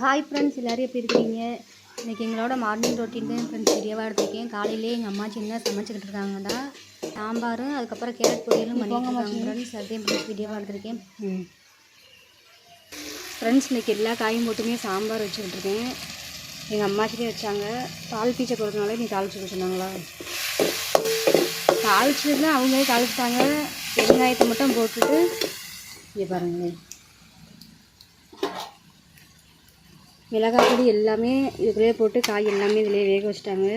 Hi friends எல்லோரும் எப்படி இருக்கிறீங்க? இன்றைக்கி எங்களோட மார்னிங் ரொட்டீன் தான் ஃப்ரெண்ட்ஸ் வீடியோவாக எடுத்திருக்கேன் காலையிலே எங்கள் அம்மா சின்ன சமைச்சிக்கிட்டு இருக்காங்கடா. சாம்பாரும் அதுக்கப்புறம் கேரட் பொரியலும் பண்ணிட்டு இருக்காங்க ஃப்ரெண்ட்ஸ் அதே ஃப்ரெண்ட்ஸ் வீடியோவாக எடுத்திருக்கேன் ஃப்ரெண்ட்ஸ் இன்றைக்கி எல்லா காயும் போட்டுமே சாம்பார் வச்சுக்கிட்டு இருக்கேன். எங்கள் அம்மாச்சிட்டே வச்சாங்க. பால் பீச்சை போகிறதுனால நீ தாளிச்சு சொன்னாங்களா? தாளிச்சதுல அவங்களே தாளிச்சிட்டாங்க. வெங்காயத்தை மட்டும் போட்டுட்டு இங்கே பாருங்களேன். மிளகாய் பொடி எல்லாமே இதுக்குள்ளே போட்டு காய் எல்லாமே இதிலே வேக வச்சிட்டாங்க.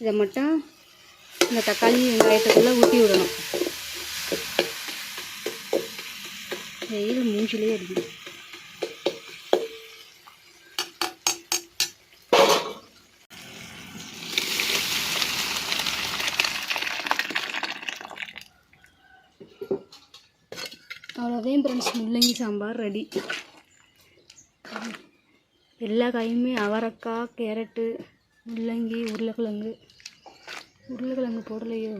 இதை மட்டும் இந்த தக்காளி வெங்காயத்துக்குள்ளே ஊற்றி விடணும். வெயில் மூஞ்சிலே இருக்குது அவ்வளோதான் ஃப்ரெண்ட்ஸ் முள்ளங்கி சாம்பார் ரெடி எல்லா காயுமே அவரக்காய் கேரட்டு முள்ளங்கி உருளைக்கிழங்கு. உருளைக்கிழங்கு போடலையோ?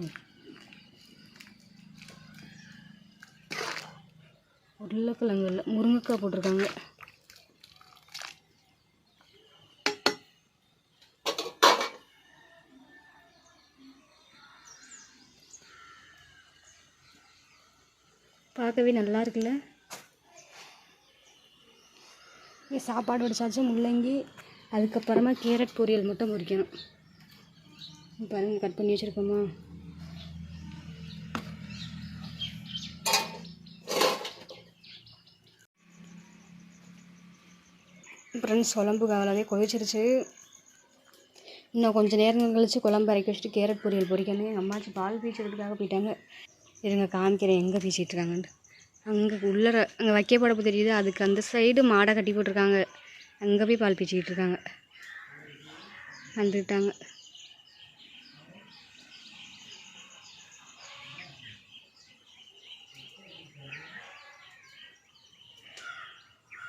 உருளைக்கிழங்கு இல்லை முருங்கைக்காய் போட்டிருக்காங்க. பார்க்கவே நல்லா இருக்குல்ல இங்கே சாப்பாடு வடிச்சாச்சு முள்ளங்கி அதுக்கப்புறமா கேரட் பொரியல் மட்டும் பொரிக்கணும் பாருங்கள் கட் பண்ணி வச்சுருக்கோமா? ஃப்ரெண்ட்ஸ் குழம்பு அவ்வளோவே கொதிச்சிருச்சு. இன்னும் கொஞ்சம் நேரம் கழிச்சு குழம்பு இறக்கி வச்சுட்டு கேரட் பொரியல் பொரிக்கணும் எங்கள் அம்மாச்சி பால் பீச்சுறதுக்காக போயிட்டாங்க. இருங்க காமிக்கிறேன் எங்கே பீச்சிட்ருக்காங்கன்ட்டு அங்கே உள்ளர அங்கே வைக்க படப்பு தெரியுது. அதுக்கு அந்த சைடு மாடை கட்டி போட்டிருக்காங்க. அங்கே போய் பால் பீச்சிக்கிட்டு இருக்காங்க. வந்துட்டாங்க.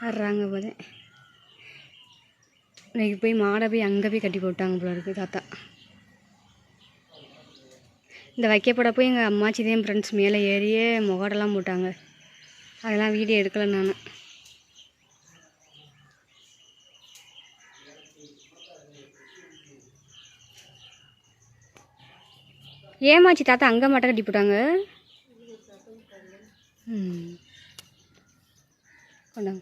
வர்றாங்க போதே இன்னைக்கு போய் மாடை போய் அங்கே போய் கட்டி போட்டாங்க போல இருக்குது தாத்தா. இந்த வைக்கப்பட போய் எங்கள் அம்மாச்சி தான் ஃப்ரெண்ட்ஸ் மேலே ஏறியே முகடெல்லாம் போட்டாங்க. அதெல்லாம் வீடியோ எடுக்கலை நான். ஏமாச்சி தாத்தா அங்கே மட்டும் கட்டி போட்டாங்க ம். கொண்டாங்க.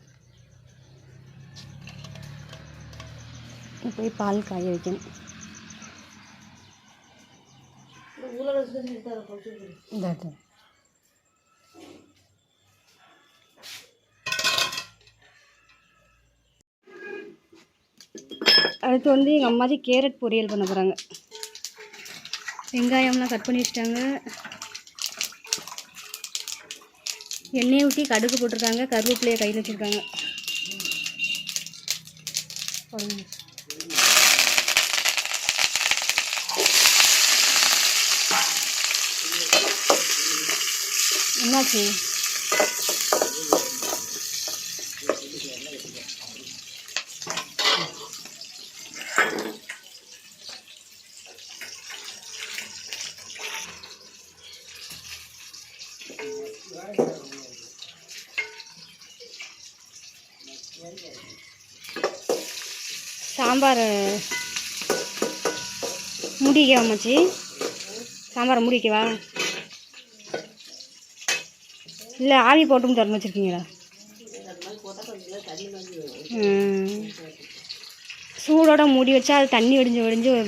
போய் பால் காய வைக்கணும். இந்தாட்டம் அடுத்து வந்து எங்கள் அம்மாதி கேரட் பொரியல் பண்ண போகிறாங்க வெங்காயம்லாம் கட் பண்ணி வச்சிட்டாங்க. எண்ணெயை ஊற்றி கடுகு போட்டிருக்காங்க. கருவேப்பிலையை கையில் வச்சுருக்காங்க. என்னாச்சு? சாம்பார் முடிக்கவா மச்சி. சாம்பாரை முடிக்கவா? இல்லை ஆவி போட்டும் திறந்து வச்சுருக்கீங்களா? சூடோட மூடி வச்சா அது தண்ணி வடிஞ்சு வடிஞ்சு ஒரு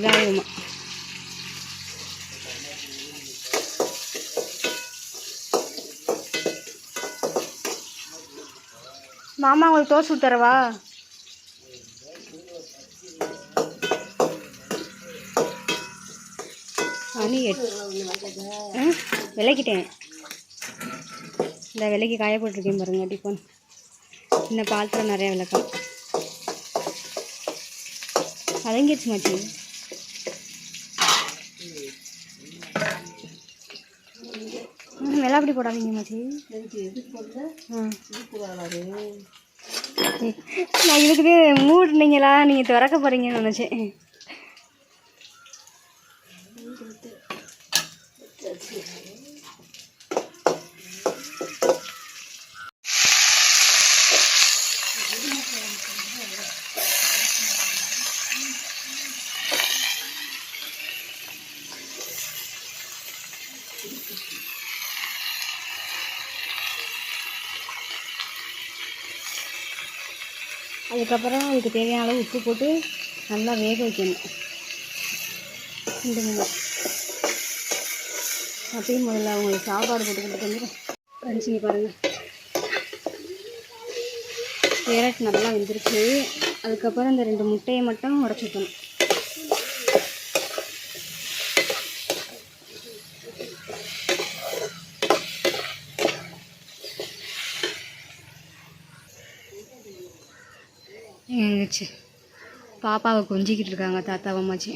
மாமா உங்களுக்கு தோசை சுட்டு மணி எட்டு ஆ விளக்கிட்டேன். இந்த விலைக்கு காய போட்டிருக்கேன் பாருங்கள் டிஃபன் இந்த பாத்திரம் நிறைய விளக்கம். வதங்கிடுச்சு மாச்சி வெள்ளாப்படி போடாதீங்க மாச்சி நான் இதுக்கு மூடுனீங்களா நீங்கள் திறக்க போகிறீங்கன்னு நினச்சேன். அதுக்கப்புறம் அதுக்கு தேவையான அளவு உப்பு போட்டு நல்லா வேக வைக்கணும். இந்த மாதிரி அப்பயும் முதல்ல அவங்களுக்கு சாப்பாடு போட்டு கொடுத்து வந்து கடிச்சிங்க பாருங்கள் கேரட் நல்லா வெந்துருச்சு அதுக்கப்புறம் இந்த ரெண்டு முட்டையை மட்டும் உடச்சிக்கணும். பாப்பாவை கொஞ்சிக்கிட்டு இருக்காங்க தாத்தா அம்மாச்சி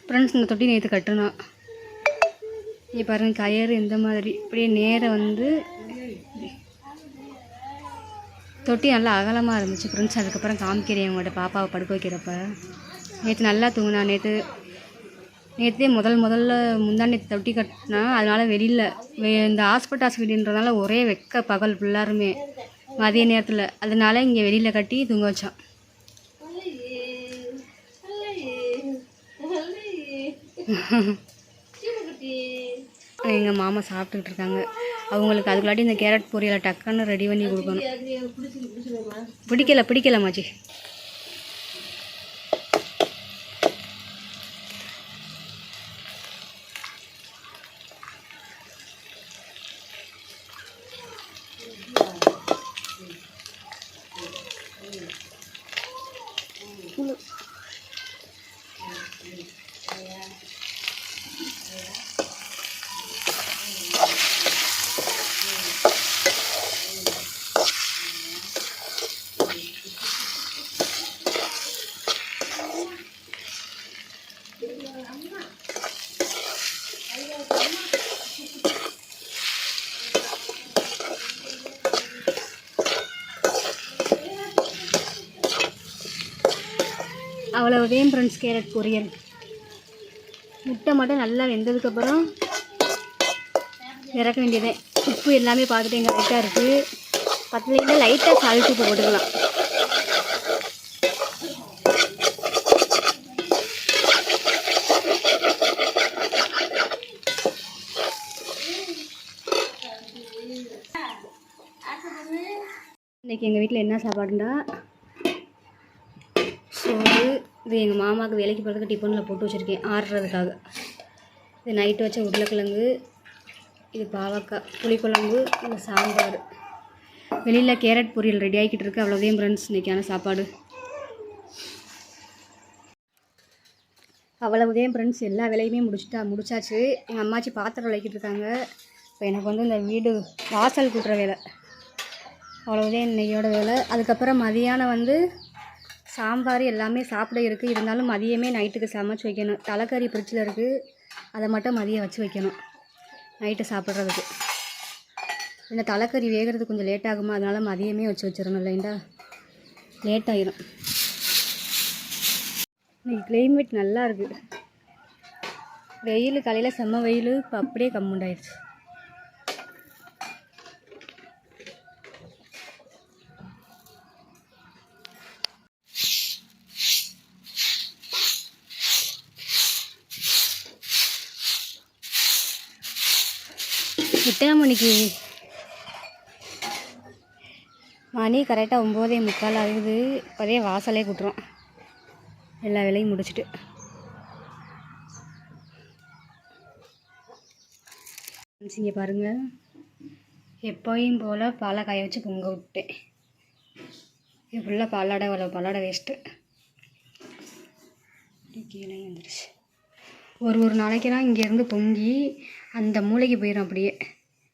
ஃப்ரெண்ட்ஸ் இந்த தொட்டி நேற்று கட்டணும் இங்கே பாருங்கள் கயறு இந்த மாதிரி. இப்படியே நேராக வந்து தொட்டி நல்லா அகலமாக இருந்துச்சு ஃப்ரெண்ட்ஸ் அதுக்கப்புறம் காமிக்கிறேன் உங்கள்கிட்ட பாப்பாவை படுக்க வைக்கிறப்ப. நேற்று நல்லா தூங்கினா நேற்று நேற்றே முதல் முதல்ல முந்தா நேற்று தொட்டி கட்டினா அதனால வெளியில் வெ- இந்த ஹாஸ்பிட்டல் ஹாஸ்பிட்டல்ன்றதுனால ஒரே வெக்க பகல் ஃபுல்லாருமே மதிய நேரத்தில். அதனால இங்கே வெளியில் கட்டி தூங்க வச்சான். எங்கள் மாமா சாப்பிட்டுக்கிட்டு இருக்காங்க. அவங்களுக்கு அதுக்குள்ளாட்டி இந்த கேரட் பொரியலை டக்குன்னு ரெடி பண்ணி கொடுக்கணும். பிடிக்கல பிடிக்கல மாச்சி அவ்வளவுதான் ஃப்ரெண்ட்ஸ் கேரட் பொரியல். முட்டை மட்டும் நல்லா வெந்ததுக்கப்புறம் இறக்க வேண்டியதே. உப்பு எல்லாமே பார்த்துட்டு எங்கள் லைட்டாக இருக்குது பத்துலேருந்து லைட்டாக சால்ட் உப்பு போட்டுக்கலாம். இன்றைக்கி எங்கள் வீட்டில் என்ன சாப்பாடுண்டா? சோறு இது எங்கள் மாமாவுக்கு வேலைக்கு போகிறதுக்கு டிஃபனில் போட்டு வச்சுருக்கேன் ஆடுறதுக்காக இது நைட்டு வச்ச உருளைக்கிழங்கு இது பாவக்காய் புளிக்குழம்பு இந்த சாம்பார். வெளியில் கேரட் பொரியல் ரெடி ஆகிக்கிட்டு இருக்கு அவ்வளோதையும் ஃப்ரெண்ட்ஸ் இன்றைக்கான சாப்பாடு. அவ்வளவுதையும் ஃப்ரெண்ட்ஸ் எல்லா வேலையுமே முடிச்சிட்டா முடிச்சாச்சு. எங்கள் அம்மாச்சி பாத்திரம் விளக்கிட்டு இருக்காங்க. இப்போ எனக்கு வந்து இந்த வீடு வாசல் கூட்டுற வேலை. அவ்வளவுதான் இன்னையோட வேலை. அதுக்கப்புறம் மதியானம் வந்து சாம்பார் எல்லாமே சாப்பிட இருக்குது இருந்தாலும் மதியமே நைட்டுக்கு சமைச்சு வைக்கணும். தலைக்கறி ஃப்ரிட்ஜில் இருக்குது அதை மட்டும் மதியம் வச்சு வைக்கணும். நைட்டு சாப்பிட்றதுக்கு. இந்த தலைக்கறி வேகிறது கொஞ்சம் லேட் ஆகுமா? அதனால் மதியமே வச்சு வச்சிடணும். இல்லைண்டா? லேட் ஆயிரும். இன்னைக்கு கிளைமேட் நல்லா இருக்குது வெயில் காலையில் செம்ம வெயில். இப்போ அப்படியே கம்முண்டாயிடுச்சு எத்தனை மணிக்கு. மணி கரெக்டாக ஒம்போதே முக்கால் ஆகுது. இப்போதே வாசலே கூட்டுறோம் எல்லா வேலையும் முடிச்சுட்டு. இங்கே பாருங்கள் எப்போயும் போல் பாலை காய வச்சு பொங்க விட்டேன். இது ஃபுல்லாக பாலாடை வர பாலாடை வேஸ்ட்டு கீழே வந்துடுச்சு ஒரு ஒரு நாளைக்கெல்லாம் இங்கேருந்து பொங்கி அந்த மூளைக்கு போயிடும் அப்படியே.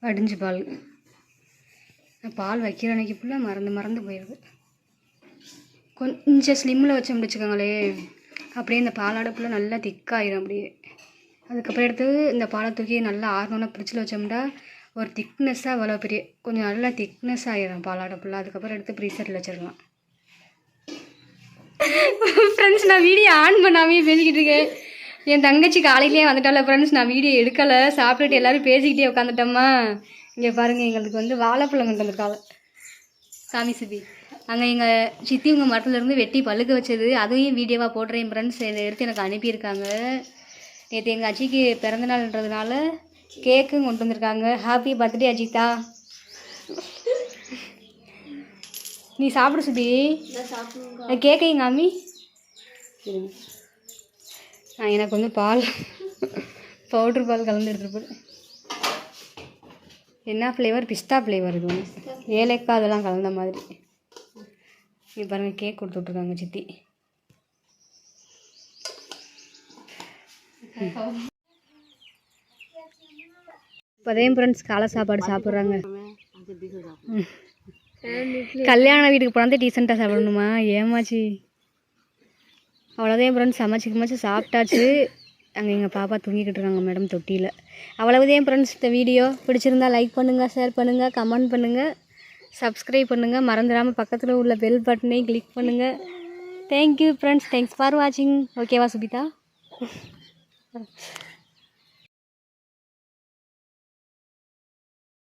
வடிஞ்சு பால். பால் வைக்கிற அன்னைக்கு ஃபுல்லாக மறந்து மறந்து போயிடுது கொஞ்சம் ஸ்லிம்மில் வச்சு முடிச்சுக்கோங்களே. அப்படியே இந்த பால் அடுப்பில் நல்லா திக்காயிரும் அப்படியே. அதுக்கப்புறம் எடுத்து இந்த பாலை தூக்கி நல்லா ஆறணும்னா ஃப்ரிட்ஜில் வச்சோம்னா ஒரு திக்னஸ்ஸாக அவ்வளோ பெரிய கொஞ்சம் நல்லா திக்னஸ் ஆகிடும் பாலாடை ஃபுல்லாக அதுக்கப்புறம் எடுத்து ப்ரீசரில் வச்சிடலாம். ஃப்ரெண்ட்ஸ் நான் வீடியோ ஆன் பண்ணாமே பேசிக்கிட்டு இருக்கேன். என் தங்கச்சி காலையிலேயே வந்துட்டால ஃப்ரெண்ட்ஸ் நான் வீடியோ எடுக்கலை. சாப்பிட்டுட்டு எல்லாரும் பேசிக்கிட்டே உட்காந்துட்டோமா இங்கே பாருங்கள் எங்களுக்கு வந்து வாழைப்பழம் கொண்டு வந்திருக்காங்க. சாமி சுபி. அங்கே எங்கள் சித்தி உங்கள் மரத்துலேருந்து வெட்டி பழுக்க வச்சது. அதையும் வீடியோவாக போடுறேன் ஃப்ரெண்ட்ஸ் இதை எடுத்து எனக்கு அனுப்பியிருக்காங்க. நேற்று எங்கள் அஜிக்கு பிறந்தநாள்ன்றதுனால கேக்கும் கொண்டு வந்திருக்காங்க. Happy birthday Ajitha. நீ சாப்பிடு சுபி. கேக்கையும் காமி. இருங்க. ஆ எனக்கு வந்து பால் பவுட்ரு பால் கலந்து எடுத்துகிட்டு போடு என்ன ஃப்ளேவர் பிஸ்தா ஃப்ளேவர் இது ஒன்று ஏலக்காய் அதெல்லாம் கலந்த மாதிரி. இங்கே பாருங்கள் கேக் கொடுத்து விட்ருக்காங்க சித்தி. இப்போதே ஃப்ரெண்ட்ஸ் காலை சாப்பாடு சாப்பிட்றாங்க. கல்யாண வீட்டுக்கு போனால் டீசெண்டாக சாப்பிடணுமா? ஏமாச்சி. அவ்வளோதான் ஃப்ரெண்ட்ஸ் சமைச்சு சமைச்சு சாப்பிட்டாச்சு. அங்கே எங்கள் பாப்பா தூங்கிக்கிட்டு இருக்காங்க மேடம் தொட்டியில். அவ்வளவுதான் ஃப்ரெண்ட்ஸ் இந்த வீடியோ பிடிச்சிருந்தா லைக் பண்ணுங்கள் ஷேர் பண்ணுங்கள் கமெண்ட் பண்ணுங்கள் சப்ஸ்கிரைப் பண்ணுங்கள் மறந்துடாமல் பக்கத்தில் உள்ள பெல் பட்டனையும் கிளிக் பண்ணுங்கள் தேங்க்யூ ஃப்ரெண்ட்ஸ் தேங்க்ஸ் ஃபார் வாட்சிங் ஓகேவா சுபிதா?